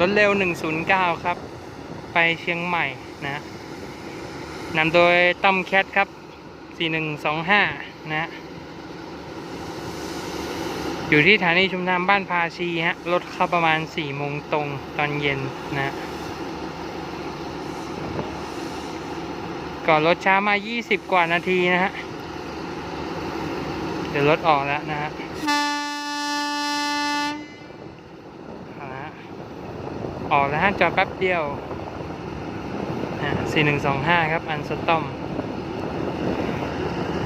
รถเร็ว 109 ครับ ไปเชียงใหม่นะนำโดยต้อมแคทครับ 4125 นะ อยู่ที่สถานีชุมทางบ้านพาชีฮะ รถเข้าประมาณ 4 โมงตรงตอนเย็นนะก่อนรถช้ามา 20 กว่านาทีนะฮะ เดี๋ยวรถออกแล้วนะฮะเอาละฮะ ออกแล้วฮะจอดแป๊บเดียวสี่หนึ่งสองห้าครับ อันสตอม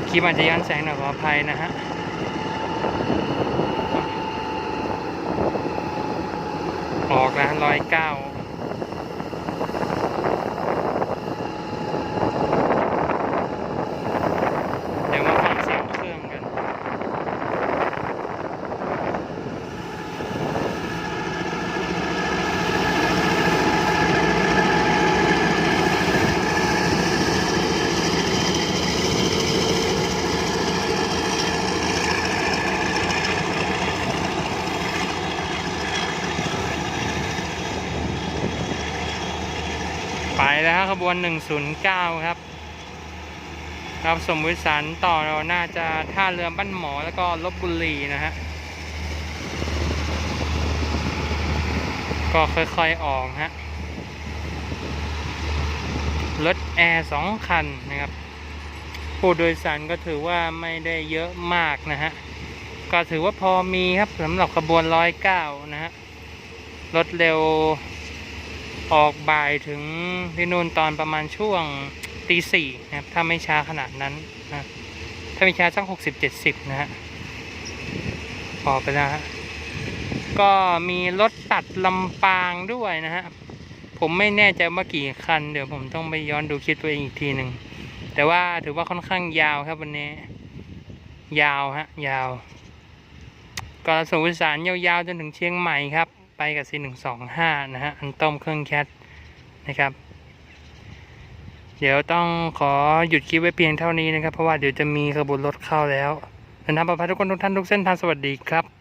คลิปอาจจะย้อนแสงหน่อยขออภัยนะฮะออกแล้วร้อยเก้า เดี๋ยวมาฟังเสียงเครื่องกัน ไป แล้วครับขบวน 109 ครับ ครับสมวิสันต่อเราน่าจะท่าเรือบ้านหมอแล้วก็ลบบุรีนะฮะ ก็ค่อยๆออกฮะ รถแอร์สองคันนะครับ ผู้โดยสารก็ถือว่าไม่ได้เยอะมากนะฮะ ก็ถือว่าพอมีครับสำหรับขบวนร้อยเก้านะฮะ รถเร็ว ออกบ่ายถึงที่นู่นตอนประมาณช่วงตีสี่นะครับ ถ้าไม่ช้าขนาดนั้นนะถ้าไม่ช้าสักหกสิบเจ็ดสิบนะฮะพอไปแล้วฮะก็มีรถตัดลำปางด้วยนะฮะผมไม่แน่ใจว่ากี่คัน เดี๋ยวผมต้องไปย้อนดูคลิปตัวเองอีกทีหนึ่งแต่ว่าถือว่าค่อนข้างยาวครับวันนี้ ยาวฮะยาว ก็ส่งวิสานยาวๆจนถึงเชียงใหม่ครับ ไปกับ C125 นะฮะ อันต้มเครื่องแคทนะครับ เดี๋ยวต้องขอหยุดคลิปไว้เพียงเท่านี้นะครับ เพราะว่าเดี๋ยวจะมีขบวนรถเข้าแล้วเดินทางประพัทุกคนทุกท่านทุกเส้นทางสวัสดีครับ